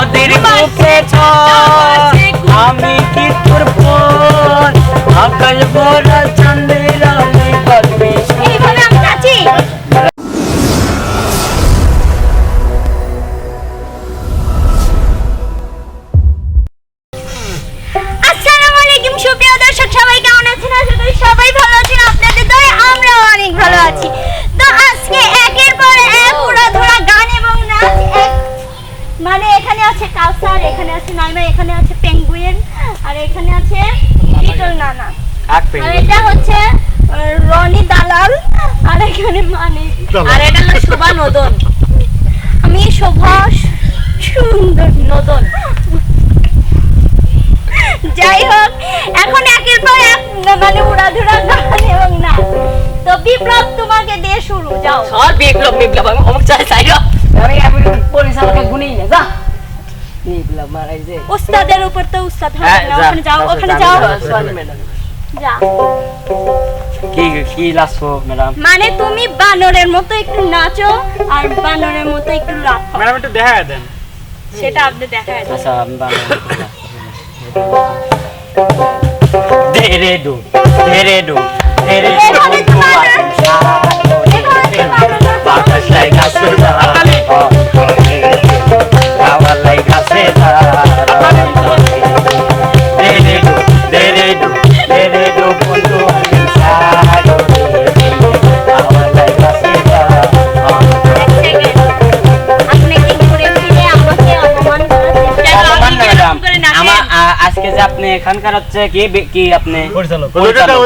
নদীর বুকে চল আর এটা হচ্ছে রনি দালাল আর এখানে মানে আর এটা হলো শোভা নদন। আমি শোভা সুন্দর নদন। যাই হোক এখন একের পর এক মানে উড়াধুরা গান এবং না তো বিপ্লব তোমাকে দিয়ে শুরু যাও। সর বিপ্লব বিপ্লব আমি অমুক চাই চাই আমি আমি পরিচালকে গুনেই না যা। বিপ্লব মারাই যে উস্তাদের উপর তো উস্তাদ হ্যাঁ, না। যা, ওখানে যাও ওখানে যাও। যা। কি কি লাসবো ম্যাডাম মানে তুমি বানরের মতো একটু নাচো আর বানরের মতো একটু লাফাও ম্যাডাম একটু দেখায় দেন। সেটা আপনি দেখায় দেন। আচ্ছা আমি বানাবো ধীরে ডু ধীরে ডু ধীরে ডু এভাবে তো যে আপনি এখানকার হচ্ছে কি কি আপনি? পরিচালক।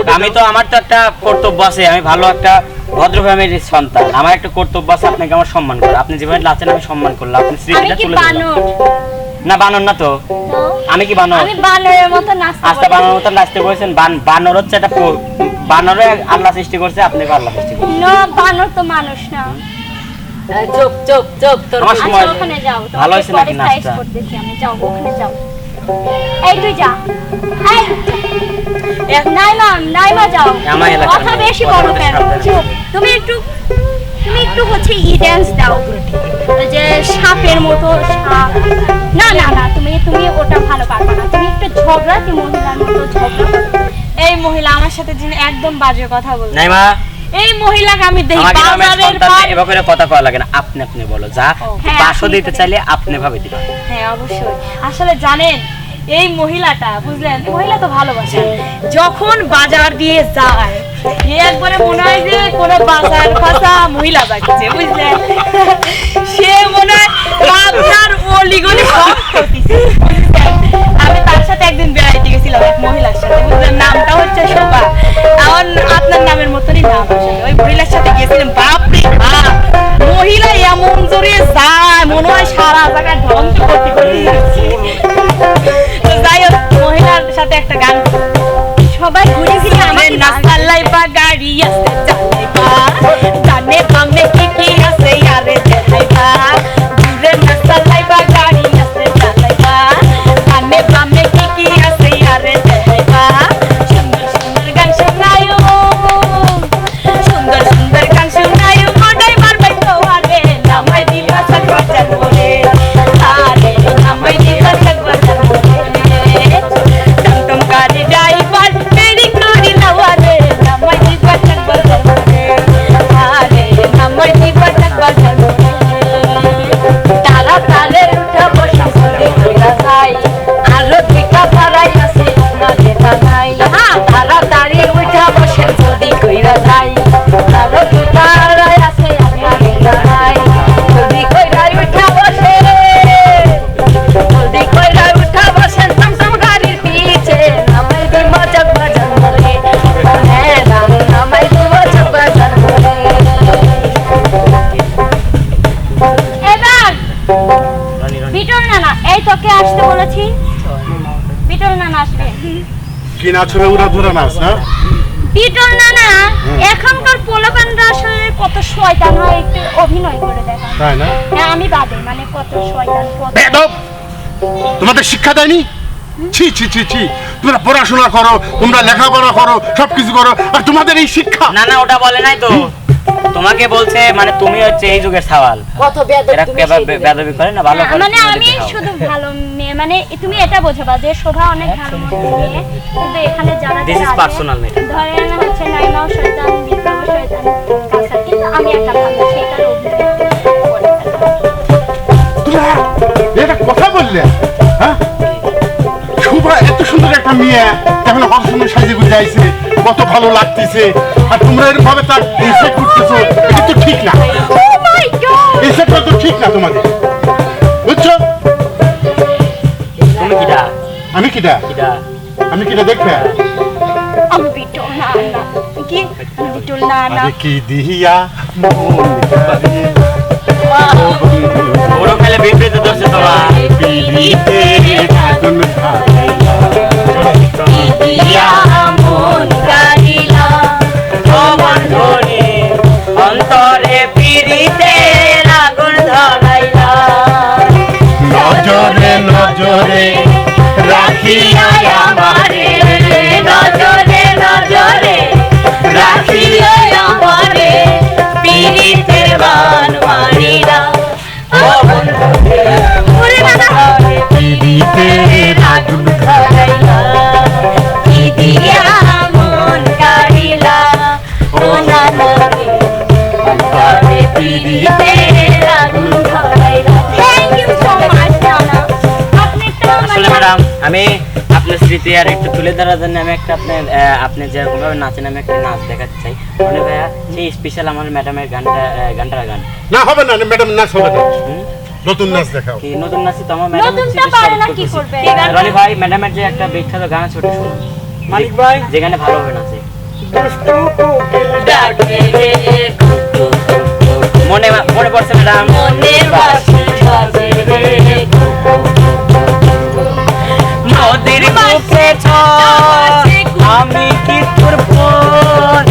তো আমি তো আমার তো একটা কর্তব্য আছে আমি ভালো একটা ভদ্র ফ্যামিলির সন্তান। আমার একটা কর্তব্য আছে আপনাকে আমার সম্মান করা। আপনি যেভাবে নাচেন আমি সম্মান করলাম। আপনি স্মৃতিটা তুলে দিলাম। না বানর না তো। আমি কি বানর? আমি বানরের মতো নাচতে আস্তে। বানর মতো নাচতে বলেছেন। বান- বানর হচ্ছে একটা বানরে আল্লাহ সৃষ্টি করছে আপনাকে আল্লাহ সৃষ্টি করছে না বানর তো মানুষ না। চুপ চুপ চুপ তোর আচ্ছা ওখানে যাও ভালো ভালো নাকি? করতেছি আমি যাও ওখানে যাও। এই তুই যা। এই এক নাইমা নাইমা যাও। আমার এলাকার কথা বেশি বড় কেন? চুপ। তুমি একটু তুমি একটু হচ্ছে ই ড্যান্স দাও। যে সাপের মতো সাপ। না না না তুমি তুমি ওটা ভালো পারবে না। তুমি একটু ঝগড়াটি মহিলার মতো ঝগড়া। এই মহিলা আমার সাথে যিনি একদম বাজে কথা বলছে। নাই মা এই মহিলাকে আমি দেখি পার এভাবে করে কথা কওয়া লাগে না। আপনি আপনি বলো যা হ্যাঁ, আপনি দিতে চাইলে আপনি ভাবে দিবা হ্যাঁ অবশ্যই। আসলে জানেন এই মহিলাটা বুঝলেন? মহিলা তো ভালোবাসে। যখন বাজার দিয়ে যায় এ একবারে মনে হয় যে কোনো বাজার ফাঁসা মহিলা যাচ্ছে বুঝলেন? সে মনে হয় আপনার অলিগলি সব আমি তার সাথে একদিন বেড়াইতে কি নাচ হবে উড়া ধরা নাচ না? বিটল না এখনকার পোলাপানরা আসলে কত শয়তান হয় একটু অভিনয় করে দেখা তাই না? হ্যাঁ আমি বাদে মানে কত শয়তান কত বেদব! তোমাদের শিক্ষা দেয়নি? ছি ছি ছি ছি। তোমরা পড়াশোনা করো তোমরা লেখাপড়া করো সবকিছু করো আর তোমাদের এই শিক্ষা না না ওটা বলে নাই তো? তোমাকে বলছে মানে তুমি হচ্ছে এই যুগের সাওয়াল কত। বেদবি করে না ভালো মানে আমি শুধু ভালো মেয়ে মানে তুমি এটা বোঝাবা যে শোভা অনেক ভালো মেয়ে কিন্তু এখানে যারা যারা আছে, personal matter. ধরেন হচ্ছে নাইমাও শয়তান বিপ্লব শয়তান কিন্তু আমি একটা ভালো সেটার অভিনয় এটা কথা বললে হ্যাঁ এত সুন্দর একটা মেয়ে এখন কত সুন্দর সাজিয়ে গুজে আইছে কত ভালো লাগতেছে। আর তোমরা এরকম ভাবে তার ইনসেক্ট করতেছো এটা তো ঠিক না। Oh ইনসেক্ট তো ঠিক না তোমাদের। বুঝছ? তুমি কিটা আমি কিটা কিটা আমি কিটা দেখবে? আমি বিটল না না কি বিটল না কি মন খেলে তোমার। আগুন ধরাইলা। ইয়া আমি আপনার স্মৃতি আর একটু তুলে ধরার জন্য আমি একটা আপনার আপনি যেরকম ভাবে নাচেন আমি একটা নাচ দেখাতে চাই। মনে ভাইয়া সেই স্পেশাল আমার ম্যাডামের গানটা গানটার গান। না হবে না ম্যাডাম নাচ হবে না নতুন নাচ দেখাও। কি নতুন নাচি তো আমার ম্যাডাম নতুনটা পারে না কি করবে? রনি ভাই ম্যাডামের যে একটা বিখ্যাত গান আছে ওটা শুনুন। মালিক ভাই। যেখানে ভালোভাবে নাচে। দুষ্টু কোকিল ডাকে রে কুকু মনে মনে পড়ছে ম্যাডাম মনের বাসি বাজে রে। কুকু নদীর বুকে আমি কি তোর বোন?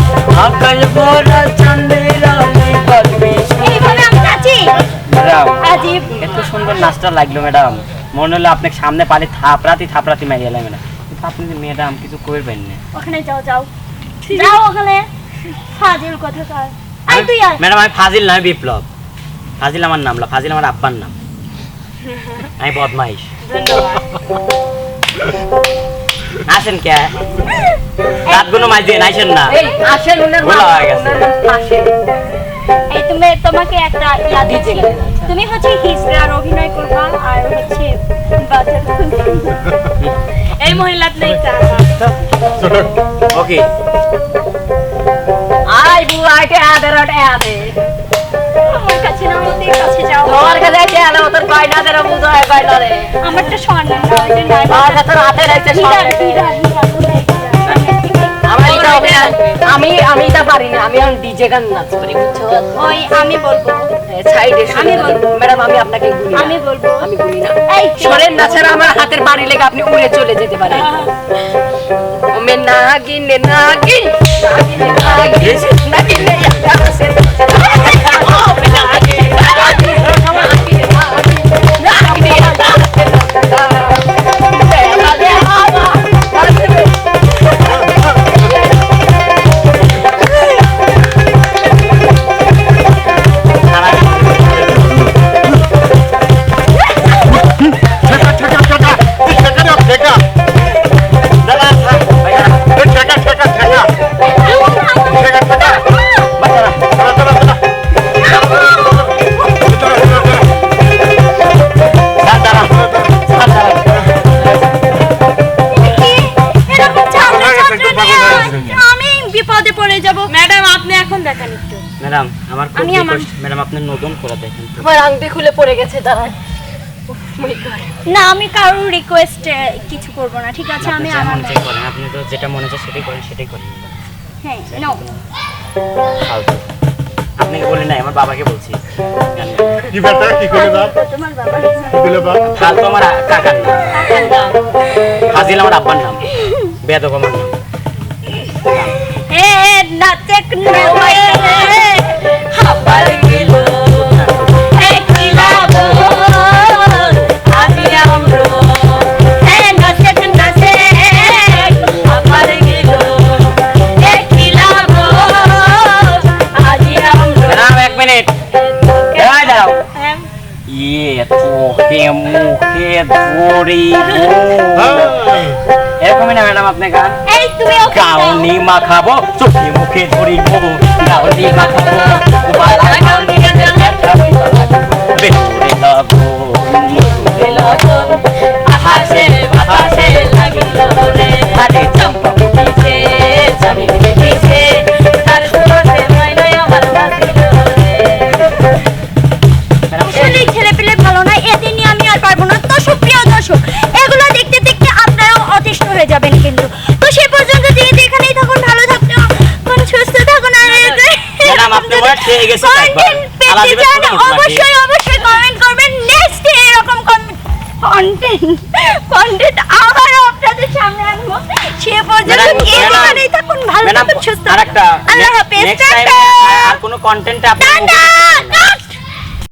আকাশ ভরা আমি ম্যাডাম এত সুন্দর নাচটা লাগল ম্যাডাম। মনে হলো আপনাকে সামনে পালে থাপড়াতি থাপড়াতি মারিয়ে ম্যাডাম। কিন্তু আপনি যে ম্যাডাম কিছু করবেন না। ওখানে যাও যাও। যাও ওখানে। ফাজিল কথা কর আই তুই ম্যাডাম আমি ফাজিল নয় বিপ্লব। ফাজিল আমার নাম ফাজিল আমার আব্বার নাম। আমি বদমাইশ। আসেন কে? রাতগুলো মাঝ দিয়ে নাইছেন না আসেন উনার মা- হয়ে গেছে। এই তুমি তোমাকে একটা ইয়া দিচ্ছি। তুমি হচ্ছে হিজড়ার অভিনয় করবা আর হচ্ছে এই মহিলাত নেই ওকে। আই বু আইতে আদর। আটে আদে যাও তোর কাছে আইতে আলে তোর বাইনা দে বুঝো হয় বাইনা রে আমারটা স্বর্ণ না ওইটা নাই আর তোর হাতে রাখতে হীরা সব হীরা হীরা কোথায় হীরা? আমি আমি আমি পারি না আমি এখন ডিজে গান নাচ করি বুঝছ ওই আমি বলব সাইডে আমি বলব। ম্যাডাম আমি আপনাকে গুলি আমি বলব আমি গুলি না এই সরেন না আমার হাতের বাড়ি লেগে আপনি উড়ে চলে যেতে পারেন ওমে নাগিন নাগিন নাগিন নাগিন নাগিন নাগিন ম্যাডাম আমার খুব আমি আমার- ম্যাডাম আপনি নতুন করে দেখেন তো। আমার আংটি খুলে পড়ে গেছে দাঁড়ান। গড না আমি কারোর রিকোয়েস্ট কিছু করব না ঠিক আছে? আপনি আমি যা আমার মনে চাই করেন আপনি তো যেটা মনে চায় সেটাই করেন সেটাই করেন। হ্যাঁ নো ফালতু। আপনাকে বলি নাই আমার বাবাকে বলছি। কি ব্যাপার? কি করে দাও তোমার বাবা। কি বলে দাও ফালতু আমার আ- কাকার নাম। ফাজিল আমার আব্বার নাম। বেদক আমার নাম। এ নাচক নয় হাবার মুখে ধরিব এরকমই না ম্যাডাম আপনি গান গাউনি মাখাবো চোখে মুখে ধরিব গাউনি মাখাবো বেহুরে লগন খেয়ে কন্টেন্ট আলাদা পেতে করে চান কোনো উঠবা অবশ্যই অবশ্যই কমেন্ট করবেন। নেক্সট এরকম কন্টেন্ট কন্টেন্ট আবারও আপনাদের সামনে আনব। সে পর্যন্ত ম্যাডাম, ম্যাডাম, থাকুন ভালো থাকুন সুস্থ আল্লাহ হাফেজ নেক্সট টাইম টাটা! আর কোনো কন্টেন্ট